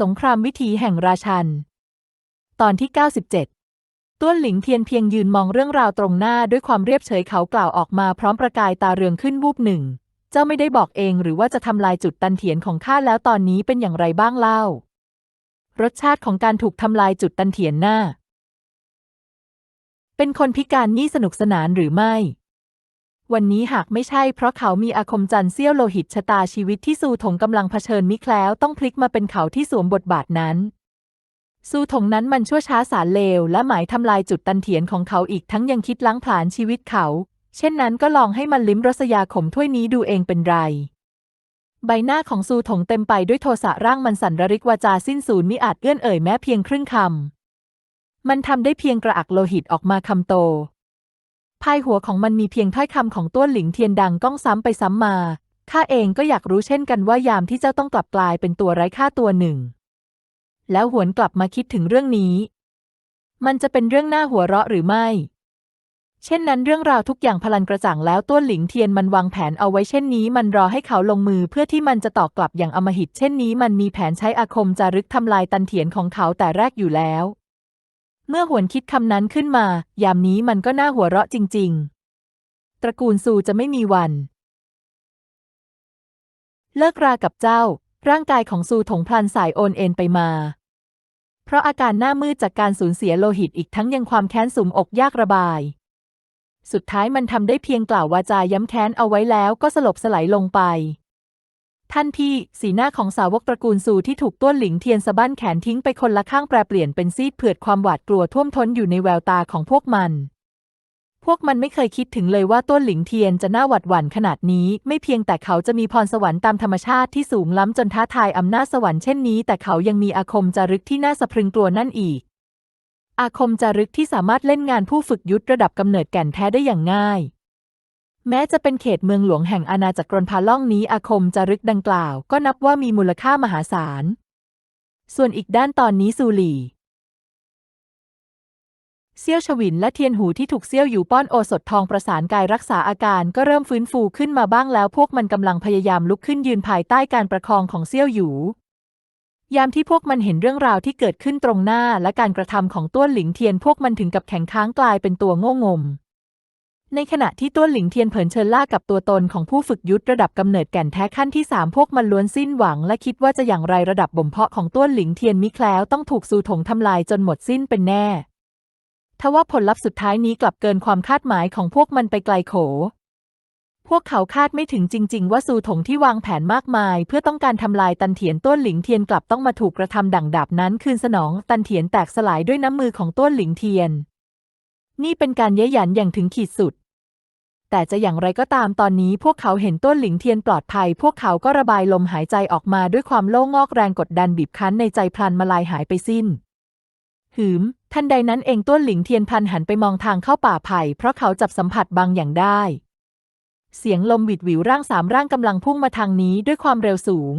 สงครามวิถีแห่งราชัน ตอนที่ 97 ต้วนหลิงเทียนเพียงยืนมองเรื่องราวตรงหน้าด้วยความเรียบเฉยเขากล่าวออกมาพร้อมประกายตาเรืองขึ้นวูบหนึ่ง เจ้าไม่ได้บอกเองหรือว่าจะทำลายจุดตันเถียนของข้าแล้วตอนนี้เป็นอย่างไรบ้างเล่า รสชาติของการถูกทำลายจุดตันเถียนหน้า เป็นคนพิการนี่สนุกสนานหรือไม่ วันนี้หากไม่ใช่เพราะเขามีอาคมจันทร์เสี้ยวโลหิตชะตาชีวิตที่ซูถงกำลังเผชิญมิแคล้วต้องพลิกมาเป็นเขาที่สวมบทบาทนั้น ซูถงนั้นมันชั่วช้าสารเลว และหมายทำลายจุดตันเถียนของเขาอีกทั้งยังคิดล้างผลาญชีวิตเขา เช่นนั้นก็ลองให้มันลิ้มรสยาขมถ้วยนี้ดูเองเป็นไร ใบหน้าของซูถงเต็มไปด้วยโทสะร่างมันสั่นระริกวาจาสิ้นสูญมิอาจเอื้อนเอ่ยแม้เพียงครึ่งคำมันทำได้เพียงกระอักโลหิตออกมาคำโต ภายหัวของมันมีเพียงถ้อยคำของต้วนหลิงเทียนดังก้องซ้ำไปซ้ำมาข้าเองก็อยากรู้เช่นกันว่ายามที่เจ้าต้องกลับกลายเป็นตัวไร้ค่าตัวหนึ่ง แล้วหวนกลับมาคิดถึงเรื่องนี้ มันจะเป็นเรื่องหน่าหัวเราะหรือไม่ เช่นนั้นเรื่องราวทุกอย่างพลันกระจ่างแล้วต้วนหลิงเทียนมันวางแผนเอาไว้เช่นนี้ มันรอให้เขาลงมือเพื่อที่มันจะตอบกลับอย่างอมหิตเช่นนี้ มันมีแผนใช้อาคมจารึกทำลายตันเถียนของเขาแต่แรกอยู่แล้ว เมื่อหวนคิดคำนั้นขึ้นมา ยามนี้มันก็น่าหัวเราะจริง ๆ ตระกูลซูจะไม่มีวัน เลิกรากับเจ้า ร่างกายของซูถงพลันสายโอนเอ็นไปมา เพราะอาการหน้ามืดจากการสูญเสียโลหิตอีกทั้งยังความแค้นสุมอกยากระบาย สุดท้ายมันทำได้เพียงกล่าววาจาย้ำแค้นเอาไว้แล้วก็สลบสลายลงไป ท่านพี่ สีหน้าของสาวกตระกูลซูที่ถูกต้วนหลิงเทียนสะบั้นแขนทิ้งไปคนละข้างแปรเปลี่ยนเป็นซีดเผือดความหวาดกลัวท่วมท้นอยู่ในแววตาของพวกมัน พวกมันไม่เคยคิดถึงเลยว่าต้วนหลิงเทียนจะน่าหวาดหวั่นขนาดนี้ ไม่เพียงแต่เขาจะมีพรสวรรค์ตามธรรมชาติที่สูงล้ำจนท้าทายอำนาจสวรรค์เช่นนี้ แต่เขายังมีอาคมจารึกที่น่าสะพรึงกลัวนั่นอีก อาคมจารึกที่สามารถเล่นงานผู้ฝึกยุทธระดับกำเนิดแก่นแท้ได้อย่างง่าย แม้จะเป็นเขตเมืองหลวงแห่งอาณาจักรรนพาล่องนี้อาคมจารึกดังกล่าว ก็นับว่ามีมูลค่ามหาศาล ส่วนอีกด้านตอนนี้ซูหลี่เซี่ยวฉวินและเทียนหูที่ถูกเซี่ยวอยู่ป้อนโอสถทองประสานกายรักษาอาการก็เริ่มฟื้นฟูขึ้นมาบ้างแล้วพวกมันกำลังพยายามลุกขึ้นยืนภายใต้การประคองของเซี่ยวอยู่ ยามที่พวกมันเห็นเรื่องราวที่เกิดขึ้นตรงหน้าและการกระทำของต้วนหลิงเทียนพวกมันถึงกับแข็งค้างกลายเป็นตัวโง่งม ในขณะที่ต้วนหลิงเทียนเผินเชิญล่ากับตัวตนของผู้ฝึกยุทธระดับกำเนิดแก่นแท้ขั้นที่สามพวกมันล้วนสิ้นหวัง และคิดว่าจะอย่างไรระดับบ่มเพาะของต้วนหลิงเทียนมิแคล้วต้องถูกซูถงทำลายจนหมดสิ้นเป็นแน่ ทว่าผลลัพธ์สุดท้ายนี้กลับเกินความคาดหมายของพวกมันไปไกลโข พวกเขาคาดไม่ถึงจริง ๆ ว่าซูถงที่วางแผนมากมาย เพื่อต้องการทำลายตันเถียนต้วนหลิงเทียนกลับต้องมาถูกกระทำดั่งดาบนั้นคืนสนอง ตันเถียนแตกสลายด้วยน้ำมือของต้วนหลิงเทียน นี่เป็นการเย้ยหยันอย่างถึงขีดสุด แต่จะอย่างไรก็ตามตอนนี้พวกเขาเห็นต้นหลิงเทียนปลอดภัย พวกเขาก็ระบายลมหายใจออกมาด้วยความโล่งอกแรงกดดันบีบคั้นในใจพลันมาลายหายไปสิ้น หืม ทันใดนั้นเองต้นหลิงเทียนพลันหันไปมองทางเข้าป่าไผ่เพราะเขาจับสัมผัสบางอย่างได้ เสียงลมวิดหวิวร่างสามร่างกำลังพุ่งมาทางนี้ด้วยความเร็วสูง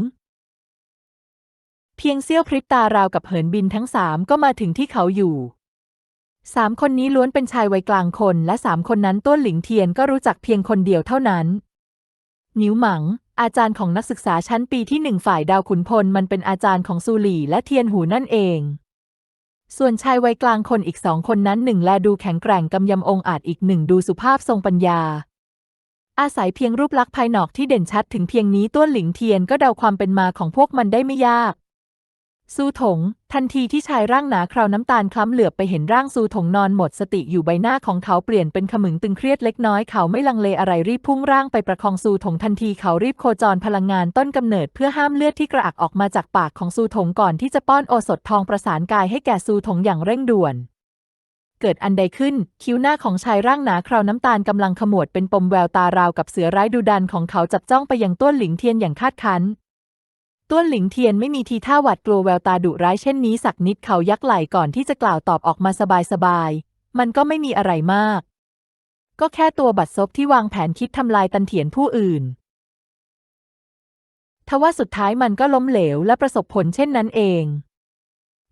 เพียงเสี้ยวพริบตาราวกับเหินบินทั้งสามก็มาถึงที่เขาอยู่ สามคนนี้ล้วนเป็นชายวัยกลางคน และสามคนนั้นต้นหลิงเทียนก็รู้จักเพียงคนเดียวเท่านั้น นิ้วหมัง อาจารย์ของนักศึกษาชั้นปีที่หนึ่งฝ่ายดาวขุนพลมันเป็นอาจารย์ของซูหลี่และเทียนหูนั่นเอง ส่วนชายวัยกลางคนอีกสองคนนั้นหนึ่งแลดูแข็งแกร่งกำยำองอาจอีกหนึ่งดูสุภาพทรงปัญญา อาศัยเพียงรูปลักษณ์ภายนอกที่เด่นชัดถึงเพียงนี้ต้นหลิงเทียนก็เดาความเป็นมาของพวกมันได้ไม่ยาก ซูถง ทันทีที่ชายร่างหนาคราวน้ำตาลคล้ำเหลือบไปเห็นร่างซูถงนอนหมดสติอยู่ใบหน้าของเขาเปลี่ยนเป็นขมึงตึงเครียดเล็กน้อยเขาไม่ลังเลอะไรรีบพุ่งร่างไปประคองซูถงทันทีเขารีบโคจรพลังงานต้นกำเนิดเพื่อห้ามเลือดที่กระอักออกมาจากปากของซูถงก่อนที่จะป้อนโอสถทองประสานกายให้แก่ซูถงอย่างเร่งด่วนเกิดอันใดขึ้น คิ้วหน้าของชายร่างหนาคราวน้ำตาลกำลังขมวดเป็นปมแววตาราวกับเสือร้ายดุดันของเขาจับจ้องไปยังต้นหลิงเทียนอย่างคาดคั้น ต้วนหลิงเทียนไม่มีทีท่าหวาดกลัวแววตาดุร้ายเช่นนี้สักนิดเขายักไหล่ก่อนที่จะกล่าวตอบออกมาสบายๆ มันก็ไม่มีอะไรมาก ก็แค่ตัวบัดซบที่วางแผนคิดทำลายตันเถียนผู้อื่น ทว่าสุดท้ายมันก็ล้มเหลวและประสบผลเช่นนั้นเอง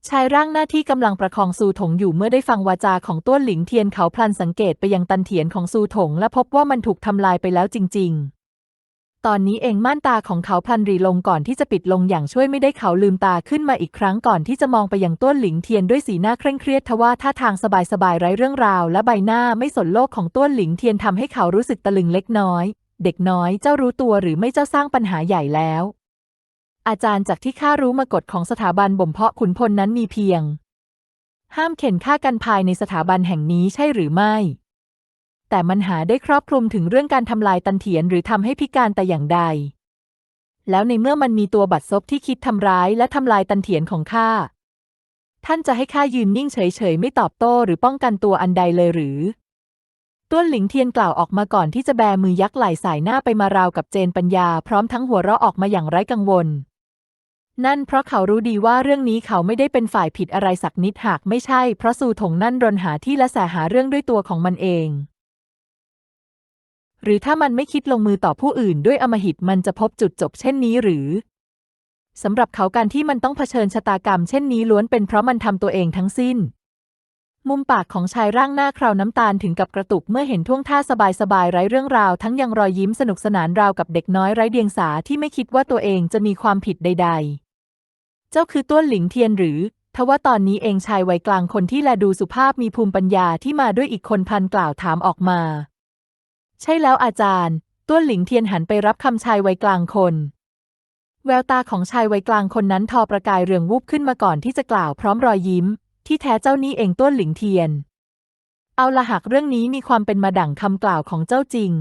ชายร่างหน้าที่กำลังประคองซูถงอยู่เมื่อได้ฟังวาจาของต้วนหลิงเทียนเขาพลันสังเกตไปยังตันเถียนของซูถงและพบว่ามันถูกทำลายไปแล้วจริงๆ ตอนนี้เองม่านตาของเขาพลันรีลงก่อนที่จะปิดลงอย่างช่วยไม่ได้เขาลืมตาขึ้นมาอีกครั้งก่อนที่จะมองไปยังต้วนหลิงเทียนด้วยสีหน้าเคร่งเครียดทว่าท่าทางสบายๆไร้เรื่องราว และใบหน้าไม่สนโลกของต้วนหลิงเทียนทำให้เขารู้สึกตะลึงเล็กน้อย เด็กน้อยเจ้ารู้ตัวหรือไม่เจ้าสร้างปัญหาใหญ่แล้ว อาจารย์จากที่ข้ารู้มากฎของสถาบันบ่มเพาะขุนพลนั้นมีเพียง ห้ามเข็นฆ่ากันภายในสถาบันแห่งนี้ใช่หรือไม่ แต่มันหาได้ครอบคลุมถึงเรื่องการทำลายตันเถียนหรือทำให้พิการแต่อย่างใด แล้วในเมื่อมันมีตัวบัดซบที่คิดทำร้ายและทำลายตันเถียนของข้า ท่านจะให้ข้ายืนนิ่งเฉยๆ ไม่ตอบโต้หรือป้องกันตัวอันใดเลยหรือต้วนหลิงเทียนกล่าวออกมาก่อนที่จะแบมือยักไหล่สายหน้าไปมาราวกับเจนปัญญา พร้อมทั้งหัวเราะออกมาอย่างไร้กังวล นั่นเพราะเขารู้ดีว่าเรื่องนี้เขาไม่ได้เป็นฝ่ายผิดอะไรสักนิดหากไม่ใช่เพราะสูถงนั่นรนหาที่และแสหาเรื่องด้วยตัวของมันเอง หรือถ้ามันไม่คิดลงมือต่อผู้อื่นด้วยอมหิตมันจะพบจุดจบเช่นนี้หรือ สำหรับเขาการที่มันต้องเผชิญชะตากรรมเช่นนี้ล้วนเป็นเพราะมันทำตัวเองทั้งสิ้น มุมปากของชายร่างหน้าคราวน้ำตาลถึงกับกระตุกเมื่อเห็นท่วงท่าสบายๆไร้เรื่องราว ทั้งยังรอยยิ้มสนุกสนานราวกับเด็กน้อยไร้เดียงสาที่ไม่คิดว่าตัวเองจะมีความผิดใด ๆ เจ้าคือต้วนหลิงเทียนหรือทว่าตอนนี้เองชายวัยกลางคนที่แลดูสุภาพมีภูมิปัญญาที่มาด้วยอีกคนพันกล่าวถามออกมา ใช่แล้วอาจารย์ ต้วนหลิงเทียนหันไปรับคำชายวัยกลางคน แววตาของชายวัยกลางคนนั้นทอประกายเรืองวูบขึ้นมาก่อนที่จะกล่าวพร้อมรอยยิ้ม ที่แท้เจ้านี่เองต้วนหลิงเทียน เอาละหากเรื่องนี้มีความเป็นมาดั่งคำกล่าวของเจ้าจริง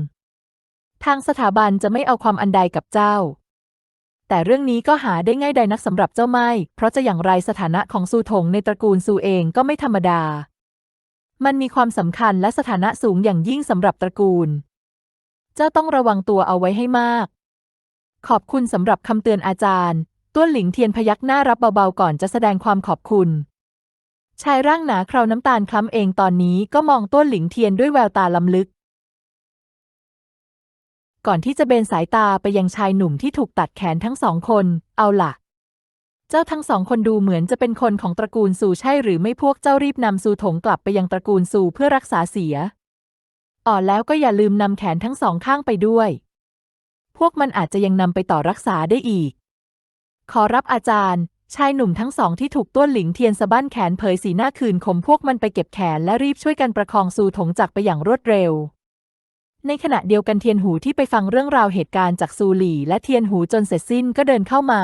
ทางสถาบันจะไม่เอาความอันใดกับเจ้า แต่เรื่องนี้ก็หาได้ง่ายใดนักสำหรับเจ้าไม่ เพราะจะอย่างไรสถานะของซูถงในตระกูลซูเองก็ไม่ธรรมดามันมีความสำคัญและสถานะสูงอย่างยิ่งสำหรับตระกูล เจ้าต้องระวังตัวเอาไว้ให้มาก ขอบคุณสำหรับคำเตือนอาจารย์ต้วนหลิงเทียนพยักหน้ารับเบาๆก่อนจะแสดงความขอบคุณ ชายร่างหนาคราวน้ำตาลคล้ำเองตอนนี้ก็มองต้วนหลิงเทียนด้วยแววตาลำลึก ก่อนที่จะเบนสายตาไปยังชายหนุ่มที่ถูกตัดแขนทั้งสองคน เอาล่ะเจ้าทั้งสองคนดูเหมือนจะเป็นคนของตระกูลซูใช่หรือไม่พวกเจ้ารีบนำซูถงกลับไปยังตระกูลซูเพื่อรักษาเสีย อ่อนแล้วก็อย่าลืมนำแขนทั้งสองข้างไปด้วย พวกมันอาจจะยังนำไปต่อรักษาได้อีก ขอรับอาจารย์ ชายหนุ่มทั้งสองที่ถูกต้วนหลิงเทียนสะบั้นแขนเผยสีหน้าคืนขมพวกมันไปเก็บแขนและรีบช่วยกันประคองซูถงจักไปอย่างรวดเร็ว ในขณะเดียวกันเทียนหูที่ไปฟังเรื่องราวเหตุการณ์จากซูหลี่ และเทียนหูจนเสร็จสิ้นก็เดินเข้ามา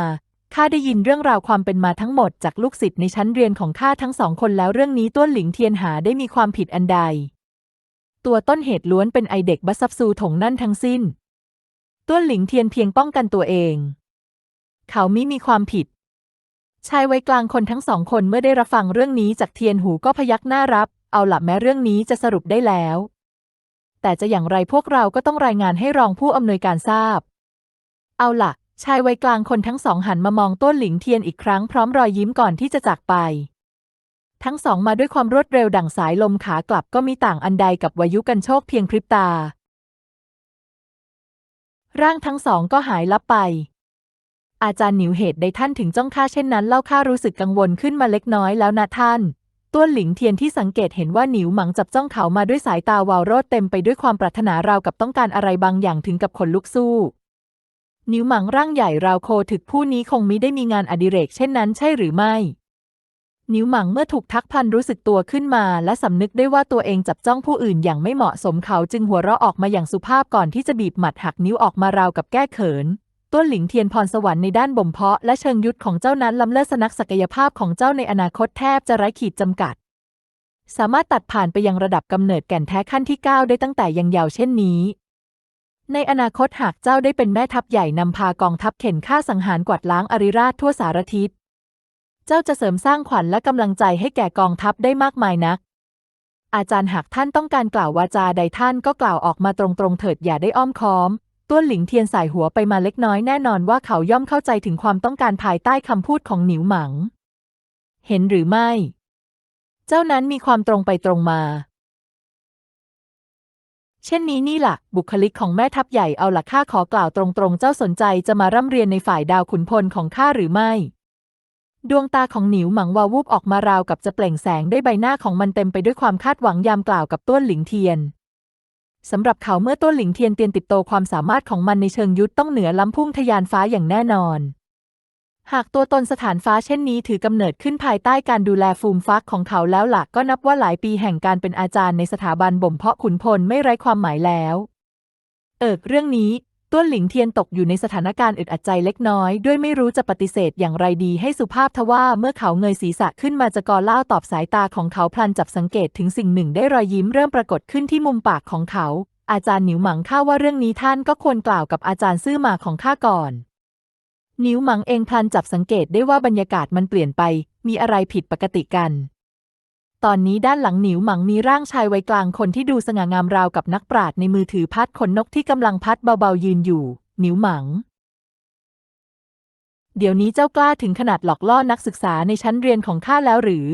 ข้าได้ยินเรื่องราวความเป็นมาทั้งหมดจากลูกศิษย์ในชั้นเรียนของข้าทั้งสองคนแล้วเรื่องนี้ต้วนหลิงเทียนหาได้มีความผิดอันใด ตัวต้นเหตุล้วนเป็นไอเด็กบัสซับซูถงนั่นทั้งสิ้น ต้วนหลิงเทียนเพียงป้องกันตัวเอง เขามิมีความผิด ชายวัยกลางคนทั้งสองคนเมื่อได้รับฟังเรื่องนี้จากเทียนหูก็พยักหน้ารับ เอาหลับแม้เรื่องนี้จะสรุปได้แล้ว แต่จะอย่างไรพวกเราก็ต้องรายงานให้รองผู้อำนวยการทราบ เอาล่ะชายวัยกลางคนทั้งสองหันมามองต้นหลิงเทียนอีกครั้งพร้อมรอยยิ้มก่อนที่จะจากไป ทั้งสองมาด้วยความรวดเร็วดั่งสายลมขากลับก็มีต่างอันใดกับวายุกันโชคเพียงพริบตา ร่างทั้งสองก็หายลับไป อาจารย์หนิวเหตุใดท่านถึงจ้องข้าเช่นนั้นเล่าข้ารู้สึกกังวลขึ้นมาเล็กน้อยแล้วนะท่านต้วนหลิงเทียนที่สังเกตเห็นว่าหนิวหมังจับจ้องเขามาด้วยสายตาวาวโรดเต็มไปด้วยความปรารถนาราวกับต้องการอะไรบางอย่างถึงกับขนลุกสู้หนิวหมังร่างใหญ่ราวโคถึกผู้นี้คงมิได้มีงานอดิเรกเช่นนั้นใช่หรือไม่ นิ้วหมังเมื่อถูกทักพันรู้สึกตัวขึ้นมา และสำนึกได้ว่าตัวเองจับจ้องผู้อื่นอย่างไม่เหมาะสมเขาจึงหัวเราะออกมาอย่างสุภาพก่อนที่จะบีบหมัดหักนิ้วออกมาราวกับแก้เขินต้นหลิงเทียนพรสวรรค์ในด้านบ่มเพาะและเชิงยุทธของเจ้านั้นล้ำเลิศสนักศักยภาพของเจ้าในอนาคตแทบจะไร้ขีดจำกัด สามารถตัดผ่านไปยังระดับกำเนิดแก่นแท้ขั้นที่ 9 ได้ตั้งแต่ยังเยาว์เช่นนี้ในอนาคตหากเจ้าได้เป็นแม่ทัพใหญ่นำพากองทัพเข็นฆ่าสังหารกวาดล้างอริราชทั่วสารทิศ เจ้าจะเสริมสร้างขวัญและกำลังใจให้แก่กองทัพได้มากมายนัก อาจารย์หากท่านต้องการกล่าววาจาใดท่านก็กล่าวออกมาตรงๆเถิดอย่าได้อ้อมค้อมต้วนหลิงเทียนสายหัวไปมาเล็กน้อยแน่นอนว่าเขาย่อมเข้าใจถึงความต้องการภายใต้คำพูดของหนิวหมัง เห็นหรือไม่ เจ้านั้นมีความตรงไปตรงมา เช่นนี้นี่ล่ะ บุคลิกของแม่ทัพใหญ่เอาหล่ะข้าขอกล่าวตรงๆ เจ้าสนใจจะมาร่ำเรียนในฝ่ายดาวขุนพลของข้าหรือไม่ ดวงตาของหนิวหมังวาวูบออกมาราวกับจะเปล่งแสงได้วยใบหน้าของมันเต็มไปด้วยความคาดหวังยามกล่าวกับต้วนหลิงเทียนสำหรับเขาเมื่อต้นหลิงเทียนเตียนติดโตความสามารถของมันในเชิงยุทธต้องเหนือล้ำพุ่งทะยานฟ้าอย่างแน่นอน หากตัวตนสถานฟ้าเช่นนี้ถือกำเนิดขึ้นภายใต้การดูแลฟูมฟักของเขาแล้วหลักก็นับว่าหลายปีแห่งการเป็นอาจารย์ในสถาบันบ่มเพาะขุนพลไม่ไร้ความหมายแล้ว เอิกเรื่องนี้ ต้วนหลิงเทียนตกอยู่ในสถานการณ์อึดอัดใจเล็กน้อย ด้วยไม่รู้จะปฏิเสธอย่างไรดีให้สุภาพทว่าเมื่อเขาเงยศีรษะขึ้นมาจะกอเล่าตอบสายตาของเขาพลันจับสังเกตถึงสิ่งหนึ่งได้รอยยิ้มเริ่มปรากฏขึ้นที่มุมปากของเขา อาจารย์หนิวหมังข้าว่าเรื่องนี้ท่านก็ควรกล่าวกับอาจารย์ซื่อมาของข้าก่อนหนิวหมังเองพลันจับสังเกตได้ว่าบรรยากาศมันเปลี่ยนไป มีอะไรผิดปกติกัน ตอนนี้ด้านหลังหนิวหมังมีร่างชายวัยกลางคนที่ดูสง่างามราวกับนักปราชญ์ในมือถือพัดขนนกที่กำลังพัดเบาๆยืนอยู่ หนิวหมัง เดี๋ยวนี้เจ้ากล้าถึงขนาดหลอกล่อนักศึกษาในชั้นเรียนของข้าแล้วหรือ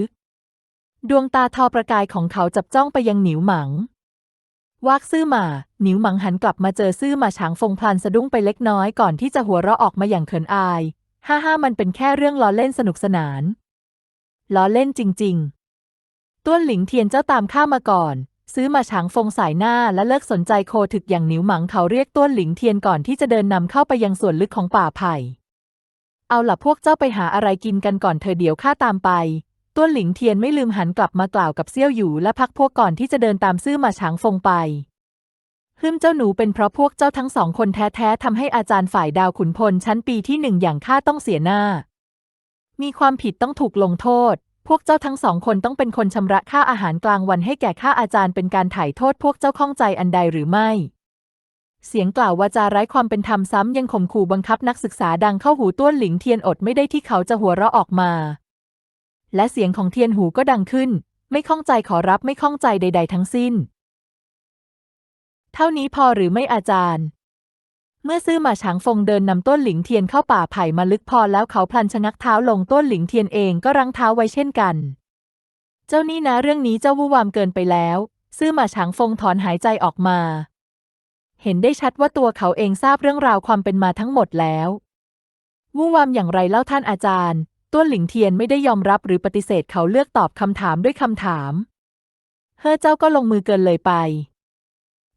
ดวงตาทอประกายของเขาจับจ้องไปยังหนิวหมังวากซื่อหมา หนิวหมังหันกลับมาเจอซื่อหมาฉางฟงพลันสะดุ้งไปเล็กน้อยก่อนที่จะหัวเราะออกมาอย่างเขินอาย ฮ่าฮ่ามันเป็นแค่เรื่องล้อเล่นสนุกสนาน ล้อเล่นจริงๆ ต้วนหลิงเทียนเจ้าตามข้ามาก่อน ซื้อมาฉางฟงสายหน้าและเลิกสนใจโคถึกอย่างหนิวหมังเขาเรียกต้วนหลิงเทียนก่อนที่จะเดินนำเข้าไปยังส่วนลึกของป่าไผ่ เอาล่ะพวกเจ้าไปหาอะไรกินกันก่อนเธอเดี๋ยวข้าตามไปต้วนหลิงเทียนไม่ลืมหันกลับมากล่าวกับเซี่ยวหยูและพักพวกก่อนที่จะเดินตามซื่อมาฉางฟงไปฮึมเจ้าหนูเป็นเพราะพวกเจ้าทั้งสองคนแท้ๆทำให้อาจารย์ฝ่ายดาวขุนพลชั้นปีที่หนึ่งอย่างข้าต้องเสียหน้า มีความผิดต้องถูกลงโทษ พวกเจ้าทั้งสองคนต้องเป็นคนชำระค่าอาหารกลางวันให้แก่ข้าอาจารย์เป็นการไถ่โทษพวกเจ้าข้องใจอันใดหรือไม่ เสียงกล่าววาจาไร้ความเป็นธรรมซ้ำยังข่มขู่บังคับนักศึกษาดังเข้าหูต้วนหลิงเทียนอดไม่ได้ที่เขาจะหัวเราะออกมา และเสียงของเทียนหูก็ดังขึ้น ไม่ข้องใจขอรับไม่ข้องใจใด ๆ ทั้งสิ้น เท่านี้พอหรือไม่อาจารย์ เมื่อซื่อหมาฉางฟงเดินนำต้นหลิงเทียนเข้าป่าไผ่มาลึกพอแล้วเขาพลันชะงักเท้าลงต้นหลิงเทียนเองก็รั้งเท้าไว้เช่นกัน เจ้านี่นะเรื่องนี้เจ้าวู่วามเกินไปแล้ว ซื่อหมาฉางฟงถอนหายใจออกมา เห็นได้ชัดว่าตัวเขาเองทราบเรื่องราวความเป็นมาทั้งหมดแล้ววู่วามอย่างไรเล่าท่านอาจารย์ ต้นหลิงเทียนไม่ได้ยอมรับหรือปฏิเสธเขาเลือกตอบคำถามด้วยคำถาม เฮ้อเจ้าก็ลงมือเกินเลยไป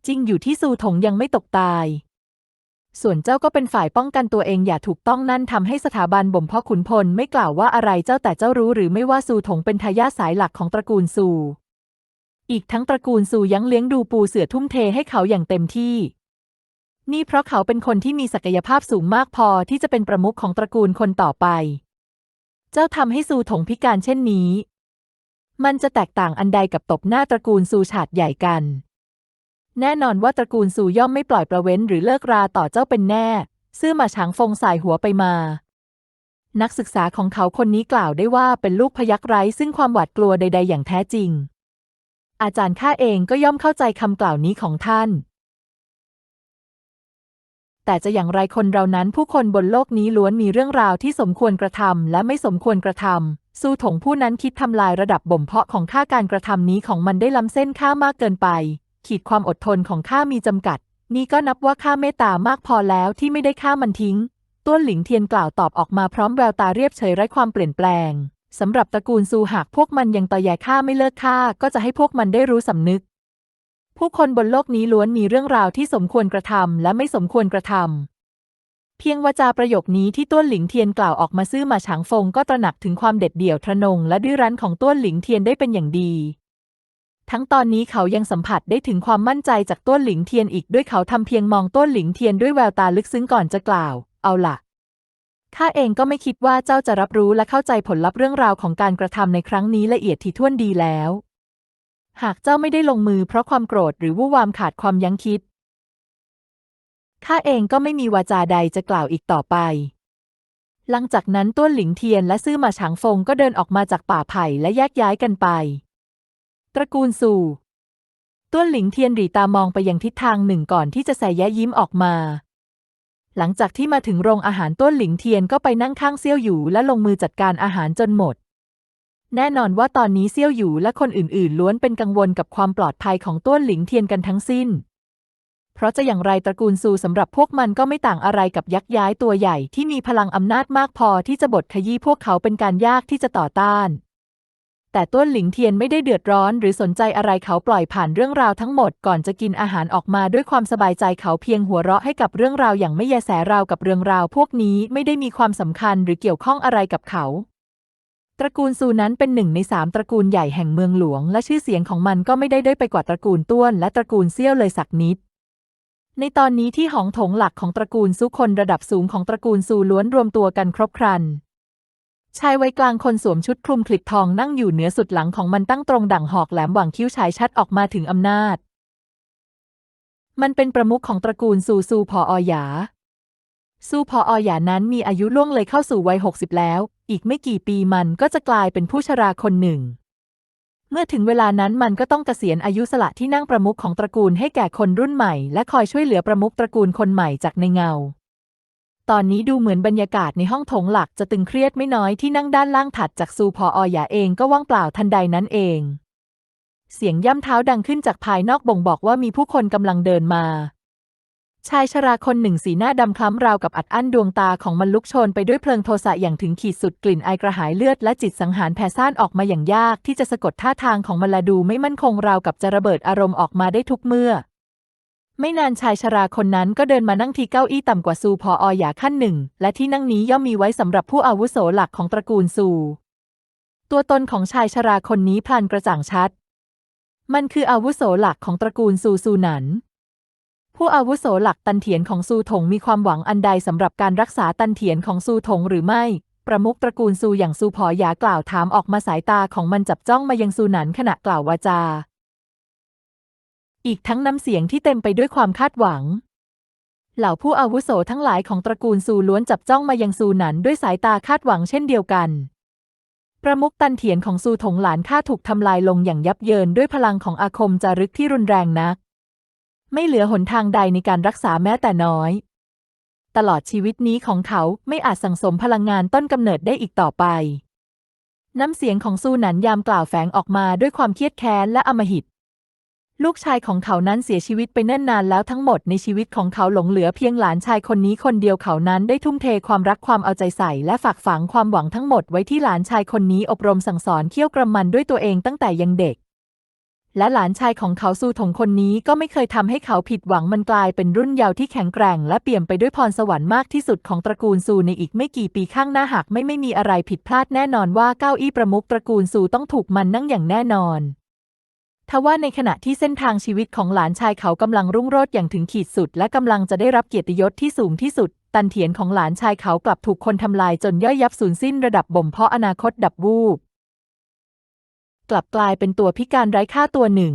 จริงอยู่ที่ซูถงยังไม่ตกตาย ส่วนเจ้าก็เป็นฝ่ายป้องกันตัวเองอย่าถูกต้องนั่นทำให้สถาบันบ่มเพาะขุนพลไม่กล่าวว่าอะไรเจ้าแต่เจ้ารู้หรือไม่ว่าซูถงเป็นทายาทสายหลักของตระกูลซู อีกทั้งตระกูลซูยังเลี้ยงดูปูเสือทุ่มเทให้เขาอย่างเต็มที่ นี่เพราะเขาเป็นคนที่มีศักยภาพสูงมากพอที่จะเป็นประมุขของตระกูลคนต่อไป เจ้าทำให้ซูถงพิการเช่นนี้ มันจะแตกต่างอันใดกับตบหน้าตระกูลซูฉาดใหญ่กัน แน่นอนว่าตระกูลซูย่อมไม่ปล่อยประเว้นหรือเลิกราต่อเจ้าเป็นแน่ ซื่อมาฉางฟงสายหัวไปมา นักศึกษาของเขาคนนี้กล่าวได้ว่าเป็นลูกพยักไร้ซึ่งความหวาดกลัวใด ๆ อย่างแท้จริง อาจารย์ข้าเองก็ย่อมเข้าใจคำกล่าวนี้ของท่าน แต่จะอย่างไรคนเรานั้นผู้คนบนโลกนี้ล้วนมีเรื่องราวที่สมควรกระทำและไม่สมควรกระทำสู้ถงผู้นั้นคิดทำลายระดับบ่มเพาะของข้าการกระทำนี้ของมันได้ล้ำเส้นข้ามากเกินไป ขีดความอดทนของข้ามีจำกัด นี่ก็นับว่าข้าเมตตามากพอแล้วที่ไม่ได้ฆ่ามันทิ้ง ต้วนหลิงเทียนกล่าวตอบออกมาพร้อมแววตาเรียบเฉยไร้ความเปลี่ยนแปลงสำหรับตระกูลซูหากพวกมันยังตอแยฆ่าไม่เลิกฆ่าก็จะให้พวกมันได้รู้สำนึก ผู้คนบนโลกนี้ล้วนมีเรื่องราวที่สมควรกระทำและไม่สมควรกระทำเพียงวาจาประโยคนี้ที่ต้วนหลิงเทียนกล่าวออกมาซื่อมาฉางฟงก็ตระหนักถึงความเด็ดเดี่ยวทะนงและดื้อรั้นของต้วนหลิงเทียนได้เป็นอย่างดี ทั้งตอนนี้เขายังสัมผัสได้ถึงความมั่นใจจากต้วนหลิงเทียนอีกด้วยเขาทำเพียงมองต้วนหลิงเทียนด้วยแววตาลึกซึ้งก่อนจะกล่าว เอาล่ะ ข้าเองก็ไม่คิดว่าเจ้าจะรับรู้และเข้าใจผลลัพธ์เรื่องราวของการกระทำในครั้งนี้ละเอียดถี่ถ้วนดีแล้ว หากเจ้าไม่ได้ลงมือเพราะความโกรธหรือวู่วามขาดความยั้งคิด ข้าเองก็ไม่มีวาจาใดจะกล่าวอีกต่อไปหลังจากนั้นต้วนหลิงเทียนและซื่อมาฉางฟงก็เดินออกมาจากป่าไผ่และแยกย้ายกันไป ตระกูลสู่ต้วนหลิงเทียนหรีตามองไปยังทิศทางหนึ่งก่อนที่จะใส่แย้ยิ้มออกมา หลังจากที่มาถึงโรงอาหารต้วนหลิงเทียนก็ไปนั่งข้างเซี่ยวหยูและลงมือจัดการอาหารจนหมด แน่นอนว่าตอนนี้เซี่ยวหยูและคนอื่นๆ ล้วนเป็นกังวลกับความปลอดภัยของต้วนหลิงเทียนกันทั้งสิ้น เพราะจะอย่างไรตระกูลซูสำหรับพวกมันก็ไม่ต่างอะไรกับยักษ์ย้ายตัวใหญ่ที่มีพลังอำนาจมากพอที่จะบดขยี้พวกเขาเป็นการยากที่จะต่อต้าน แต่ต้วนหลิงเทียนไม่ได้เดือดร้อนหรือสนใจอะไรเขาปล่อยผ่านเรื่องราวทั้งหมดก่อนจะกินอาหารออกมาด้วยความสบายใจเขาเพียงหัวเราะให้กับเรื่องราวอย่างไม่แยแสราวกับเรื่องราวพวกนี้ไม่ได้มีความสำคัญหรือเกี่ยวข้องอะไรกับเขาตระกูลซูนั้นเป็นหนึ่งในสามตระกูลใหญ่แห่งเมืองหลวง และชื่อเสียงของมันก็ไม่ได้ด้อยไปกว่าตระกูลต้วน และตระกูลเซี่ยวเลยสักนิด ในตอนนี้ที่หองโถงหลักของตระกูลซุคนระดับสูงของตระกูลซูล้วนรวมตัวกันครบครัน ชายวัยกลางคนสวมชุดคลุมคลิปทองนั่งอยู่เหนือสุดหลังของมันตั้งตรงดั่งหอกแหลมหว่างคิ้วฉายชัดออกมาถึงอำนาจ มันเป็นประมุขของตระกูลซูซูพออหยาซูพออหยานั้นมีอายุล่วงเลยเข้าสู่วัยหกสิบแล้ว อีกไม่กี่ปีมันก็จะกลายเป็นผู้ชราคนหนึ่ง เมื่อถึงเวลานั้นมันก็ต้องเกษียณอายุสละที่นั่งประมุขของตระกูลให้แก่คนรุ่นใหม่ และคอยช่วยเหลือประมุขตระกูลคนใหม่จากในเงา ตอนนี้ดูเหมือนบรรยากาศในห้องโถงหลักจะตึงเครียดไม่น้อยที่นั่งด้านล่างถัดจากซูพออหยาเองก็ว่างเปล่าทันใดนั้นเอง เสียงย่ำเท้าดังขึ้นจากภายนอกบ่งบอกว่ามีผู้คนกำลังเดินมา ชายชราคนหนึ่งสีหน้าดำคล้ำราวกับอัดอั้นดวงตาของมันลุกโชนไปด้วยเพลิงโทสะอย่างถึงขีดสุดกลิ่นไอกระหายเลือดและจิตสังหารแผ่ซ่านออกมาอย่างยากที่จะสะกดท่าทางของมันละดูไม่มั่นคงราวกับจะระเบิดอารมณ์ออกมาได้ทุกเมื่อ ไม่นานชายชราคนนั้นก็เดินมานั่งที่เก้าอี้ต่ำกว่าซูพออหยาขั้นหนึ่ง และที่นั่งนี้ย่อมมีไว้สำหรับผู้อาวุโสหลักของตระกูลซู ตัวตนของชายชราคนนี้พลันกระจ่างชัด มันคืออาวุโสหลักของตระกูลซูซูหนัน ผู้อาวุโสหลักตันเถียนของซูถงมีความหวังอันใดสำหรับการรักษาตันเถียนของซูถงหรือไม่ ประมุขตระกูลซูอย่างซูพอหยากล่าวถามออกมาสายตาของมันจับจ้องมายังซูหนันขณะกล่าววาจา อีกทั้งน้ำเสียงที่เต็มไปด้วยความคาดหวัง เหล่าผู้อาวุโสทั้งหลายของตระกูลซูล้วนจับจ้องมายังซูหนันด้วยสายตาคาดหวังเช่นเดียวกัน ประมุขตันเถียนของซูถงหลานข้าถูกทำลายลงอย่างยับเยินด้วยพลังของอาคมจารึกที่รุนแรงนัก ไม่เหลือหนทางใดในการรักษาแม้แต่น้อย ตลอดชีวิตนี้ของเขาไม่อาจสั่งสมพลังงานต้นกำเนิดได้อีกต่อไป น้ำเสียงของซูหนันยามกล่าวแฝงออกมาด้วยความเครียดแค้นและอำมหิต ลูกชายของเขานั้นเสียชีวิตไปเนิ่นนานแล้วทั้งหมดในชีวิตของเขาหลงเหลือเพียงหลานชายคนนี้คนเดียวเขานั้นได้ทุ่มเทความรักความเอาใจใส่และฝากฝังความหวังทั้งหมดไว้ที่หลานชายคนนี้อบรมสั่งสอนเคี่ยวกระมันด้วยตัวเองตั้งแต่ยังเด็ก และหลานชายของเขาซูถงคนนี้ก็ไม่เคยทำให้เขาผิดหวังมันกลายเป็นรุ่นเยาว์ที่แข็งแกร่ง และเปี่ยมไปด้วยพรสวรรค์มากที่สุดของตระกูลซูในอีกไม่กี่ปีข้างหน้าหากไม่ไม่มีอะไรผิดพลาดแน่นอนว่าเก้าอี้ประมุขตระกูลซูต้องถูกมันนั่งอย่างแน่นอน ทว่าในขณะที่เส้นทางชีวิตของหลานชายเขากำลังรุ่งโรจน์อย่างถึงขีดสุด และกำลังจะได้รับเกียรติยศที่สูงที่สุด ตันเถียนของหลานชายเขากลับถูกคนทำลายจนย่อยยับสูญสิ้นระดับบ่มเพาะอนาคตดับวูบกลับกลายเป็นตัวพิการไร้ค่าตัวหนึ่ง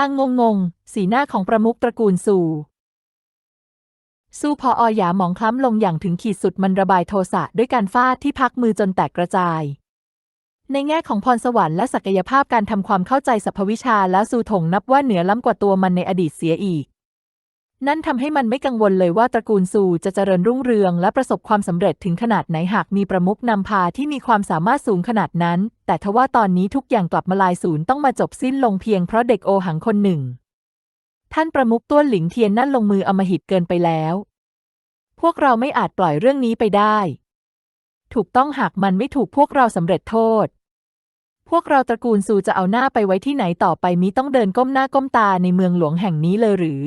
อังงงง สีหน้าของประมุขตระกูลซูซูพออหยาหมองคล้ำลงอย่างถึงขีดสุดมันระบายโทสะด้วยการฟาดที่พักมือจนแตกกระจาย ในแง่ของพรสวรรค์และศักยภาพการทำความเข้าใจสรรพวิชาแล้วซูถงนับว่าเหนือล้ำกว่าตัวมันในอดีตเสียอีก นั่นทำให้มันไม่กังวลเลยว่าตระกูลซูจะเจริญรุ่งเรืองและประสบความสำเร็จถึงขนาดไหนหากมีประมุขนำพาที่มีความสามารถสูงขนาดนั้น แต่ทว่าตอนนี้ทุกอย่างกลับมาลายสูญต้องมาจบสิ้นลงเพียงเพราะเด็กโอหังคนหนึ่ง ท่านประมุขต้วหลิงเทียนนั่นลงมืออมหิตเกินไปแล้ว พวกเราไม่อาจปล่อยเรื่องนี้ไปได้ ถูกต้องหากมันไม่ถูกพวกเราสำเร็จโทษ พวกเราตระกูลซูจะเอาหน้าไปไว้ที่ไหนต่อไปมิต้องเดินก้มหน้าก้มตาในเมืองหลวงแห่งนี้เลยหรือ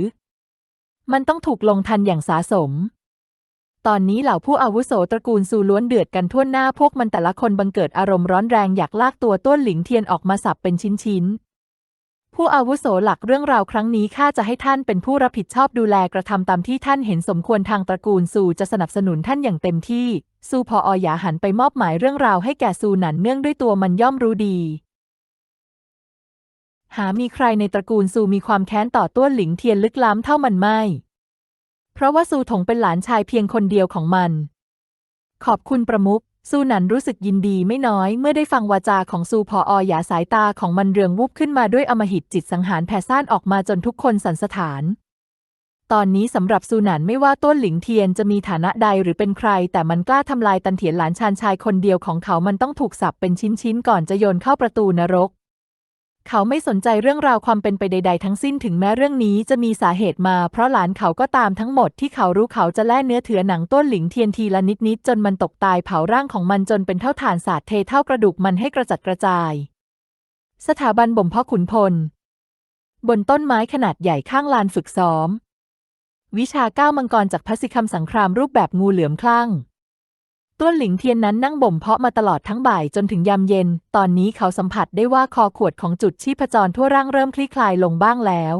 มันต้องถูกลงทันอย่างสาสม ตอนนี้เหล่าผู้อาวุโสตระกูลซูล้วนเดือดกันทั่วหน้าพวกมันแต่ละคนบังเกิดอารมณ์ร้อนแรงอยากลากตัวต้นหลิงเทียนออกมาสับเป็นชิ้นๆ ผู้อาวุโสหลักเรื่องราวครั้งนี้ข้าจะให้ท่านเป็นผู้รับผิดชอบดูแลกระทำตามที่ท่านเห็นสมควรทางตระกูลซูจะสนับสนุนท่านอย่างเต็มที่ซูพออหยาหันไปมอบหมายเรื่องราวให้แก่ซูหนันเนื่องด้วยตัวมันย่อมรู้ดี หามีใครในตระกูลซูมีความแค้นต่อต้วนหลิงเทียนลึกล้ำเท่ามันไม่ เพราะว่าซูถงเป็นหลานชายเพียงคนเดียวของมัน ขอบคุณประมุข ซูหนันรู้สึกยินดีไม่น้อยเมื่อได้ฟังวาจาของซูพออหยาสายตาของมันเรืองวูบขึ้นมาด้วยอมหิตจิตสังหารแผ่ซ่านออกมาจนทุกคนสันสถาน ตอนนี้สำหรับซูหนันไม่ว่าต้นหลิงเทียนจะมีฐานะใดหรือเป็นใคร แต่มันกล้าทำลายตันเถียนหลานชานชายคนเดียวของเขามันต้องถูกสับเป็นชิ้นๆก่อนจะโยนเข้าประตูนรก เขาไม่สนใจเรื่องราวความเป็นไปใด ๆ ทั้งสิ้นถึงแม้เรื่องนี้จะมีสาเหตุมา เพราะหลานเขาก็ตามทั้งหมดที่เขารู้เขาจะแล่เนื้อเถือหนังต้นหลิงเทียนทีละนิดๆจนมันตกตายเผาร่างของมันจนเป็นเท่าฐานสาดเทเท่ากระดูกมันให้กระจัดกระจาย สถาบันบ่มเพาะขุนพล บนต้นไม้ขนาดใหญ่ข้างลานฝึกซ้อม วิชาก้าวมังกรจากพระสิคำสังครามรูปแบบงูเหลือมคลั่ง ต้วนหลิงเทียนนั้นนั่งบ่มเพาะมาตลอดทั้งบ่ายจนถึงยามเย็น ตอนนี้เขาสัมผัสได้ว่าคอขวดของจุดชีพจรทั่วร่างเริ่มคลี่คลายลงบ้างแล้ว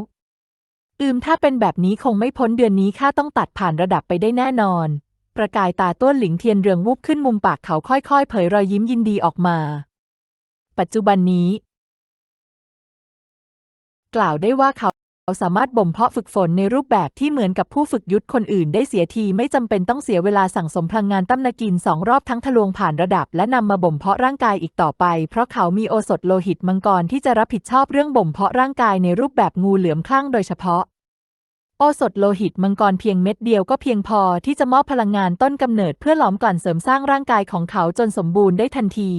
อืมถ้าเป็นแบบนี้คงไม่พ้นเดือนนี้ข้าต้องตัดผ่านระดับไปได้แน่นอน ประกายตาต้วนหลิงเทียนเรืองวูบขึ้นมุมปากเขาค่อยๆ เผยรอยยิ้มยินดีออกมา ปัจจุบันนี้ กล่าวได้ว่าเขา เขาสามารถบ่มเพาะฝึกฝนในรูปแบบที่เหมือนกับผู้ฝึกยุทธคนอื่นได้เสียทีไม่จำเป็นต้องเสียเวลาสั่งสมพลังงานตั้มนากินสองรอบทั้งทะลวงผ่านระดับ และนำมาบ่มเพาะร่างกายอีกต่อไป เพราะเขามีโอสถโลหิตมังกรที่จะรับผิดชอบเรื่องบ่มเพาะร่างกายในรูปแบบงูเหลือมคลั่งโดยเฉพาะ โอสถโลหิตมังกรเพียงเม็ดเดียวก็เพียงพอที่จะมอบพลังงานต้นกำเนิดเพื่อหลอมกลั่นเสริมสร้างร่างกายของเขาจนสมบูรณ์ได้ทันที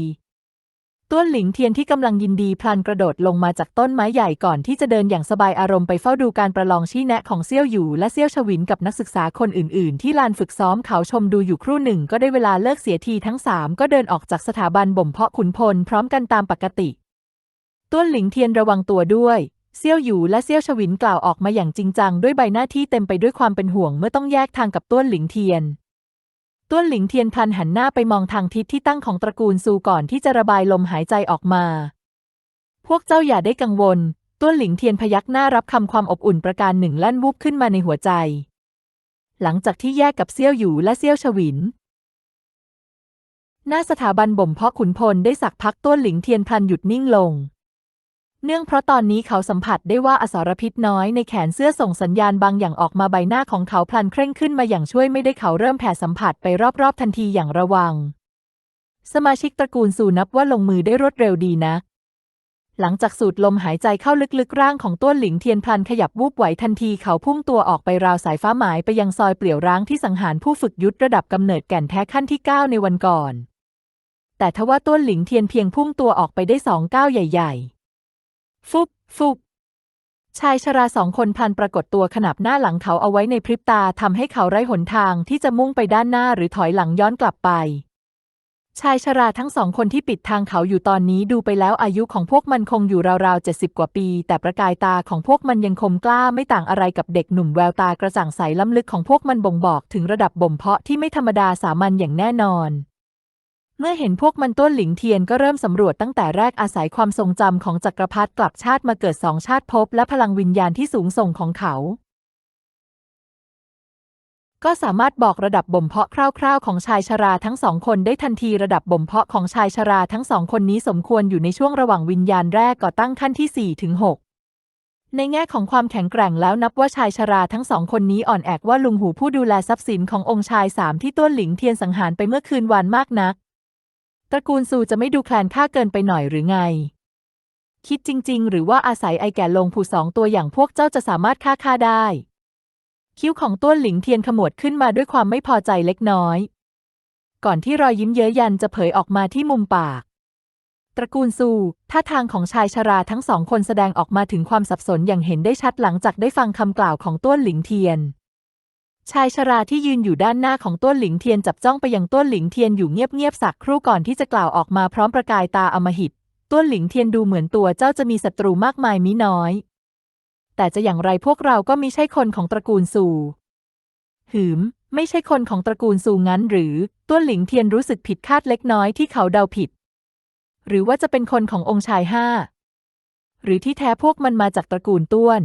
ต้วนหลิงเทียนที่กำลังยินดีพลันกระโดดลงมาจากต้นไม้ใหญ่ก่อนที่จะเดินอย่างสบายอารมณ์ไปเฝ้าดูการประลองชี้แนะของเซี่ยวหยู่และเซี่ยวชวินกับนักศึกษาคนอื่น ๆ ที่ลานฝึกซ้อมเขาชมดูอยู่ครู่หนึ่งก็ได้เวลาเลิกเสียทีทั้งสามก็เดินออกจากสถาบันบ่มเพาะขุนพลพร้อมกันตามปกติ ต้วนหลิงเทียนระวังตัวด้วยเซี่ยวหยู่และเซี่ยวชวินกล่าวออกมาอย่างจริงจังด้วยใบหน้าที่เต็มไปด้วยความเป็นห่วงเมื่อต้องแยกทางกับต้วนหลิงเทียน ต้วนหลิงเทียนพันหันหน้าไปมองทางทิศที่ตั้งของตระกูลซูก่อนที่จะระบายลมหายใจออกมา พวกเจ้าอย่าได้กังวล ต้วนหลิงเทียนพยักหน้ารับคำความอบอุ่นประการหนึ่งลั่นวูบขึ้นมาในหัวใจ หลังจากที่แยกกับเซี่ยวหยู่และเซี่ยวชวิน หน้าสถาบันบ่มเพาะขุนพลได้สักพักต้วนหลิงเทียนพันหยุดนิ่งลง เนื่องเพราะตอนนี้เขาสัมผัสได้ว่าอสรพิษน้อยในแขนเสื้อส่งสัญญาณบางอย่างออกมาใบหน้าของเขาพลันเคร่งขึ้นมาอย่างช่วยไม่ได้เขาเริ่มแผ่สัมผัสไปรอบๆทันทีอย่างระวัง สมาชิกตระกูลสูนับว่าลงมือได้รวดเร็วดีนะ หลังจากสูดลมหายใจเข้าลึกๆร่างของต้วนหลิงเทียนพลันขยับวูบไหวทันทีเขาพุ่งตัวออกไปราวสายฟ้าหมายไปยังซอยเปลี่ยวร้างที่สังหารผู้ฝึกยุทธระดับกำเนิดแก่นแท้ขั้นที่ 9 ในวันก่อน แต่ทว่าต้วนหลิงเทียนเพียงพุ่งตัวออกไปได้สองก้าวใหญ่ ๆ ฟุบฟุบชายชราสองคนพลันปรากฏตัวขนับหน้าหลังเขาเอาไว้ในพริบตาทำให้เขาไร้หนทางที่จะมุ่งไปด้านหน้าหรือถอยหลังย้อนกลับไป ชายชราทั้งสองคนที่ปิดทางเขาอยู่ตอนนี้ดูไปแล้วอายุของพวกมันคงอยู่ราวๆเจ็ดสิบกว่าปี แต่ประกายตาของพวกมันยังคมกล้าไม่ต่างอะไรกับเด็กหนุ่มแววตากระจ่างใสล้ำลึกของพวกมันบ่งบอกถึงระดับบ่มเพาะที่ไม่ธรรมดาสามัญอย่างแน่นอน เมื่อเห็นพวกมันต้นหลิงเทียนก็เริ่มสำรวจตั้งแต่แรกอาศัยความทรงจำของจักรพรรดิกลับชาติมาเกิดสองชาติภพและพลังวิญญาณที่สูงส่งของเขา ก็สามารถบอกระดับบ่มเพาะคร่าวๆ ของชายชราทั้งสองคนได้ทันทีระดับบ่มเพาะของชายชราทั้งสองคนนี้สมควรอยู่ในช่วงระหว่างวิญญาณแรกก่อตั้งขั้นที่4ถึง6ในแง่ของความแข็งแกร่งแล้วนับว่าชายชราทั้งสองคนนี้อ่อนแอกว่าลุงหูผู้ดูแลทรัพย์สินขององค์ชายสามที่ต้นหลิงเทียนสังหารไปเมื่อคืนวานมากนัก ตระกูลซูจะไม่ดูแคลนค่าเกินไปหน่อยหรือไง คิดจริง ๆ หรือว่าอาศัยไอแก่ลงผู้สองตัวอย่างพวกเจ้าจะสามารถฆ่าข้าได้ คิ้วของต้วนหลิงเทียนขมวดขึ้นมาด้วยความไม่พอใจเล็กน้อย ก่อนที่รอยยิ้มเย้ยยันจะเผยออกมาที่มุมปากตระกูลซูท่าทางของชายชราทั้งสองคนแสดงออกมาถึงความสับสนอย่างเห็นได้ชัดหลังจากได้ฟังคำกล่าวของต้วนหลิงเทียน ชายชราที่ยืนอยู่ด้านหน้าของต้นหลิงเทียนจับจ้องไปยังต้นหลิงเทียนอยู่เงียบๆสักครู่ก่อนที่จะกล่าวออกมาพร้อมประกายตาอมหิตต้นหลิงเทียนดูเหมือนตัวเจ้าจะมีศัตรูมากมายมิน้อย แต่จะอย่างไรพวกเราก็มิใช่คนของตระกูลซูหืม ไม่ใช่คนของตระกูลซูงั้นหรือต้วนหลิงเทียนรู้สึกผิดคาดเล็กน้อยที่เขาเดาผิด หรือว่าจะเป็นคนขององค์ชายห้าหรือที่แท้พวกมันมาจากตระกูลต้วน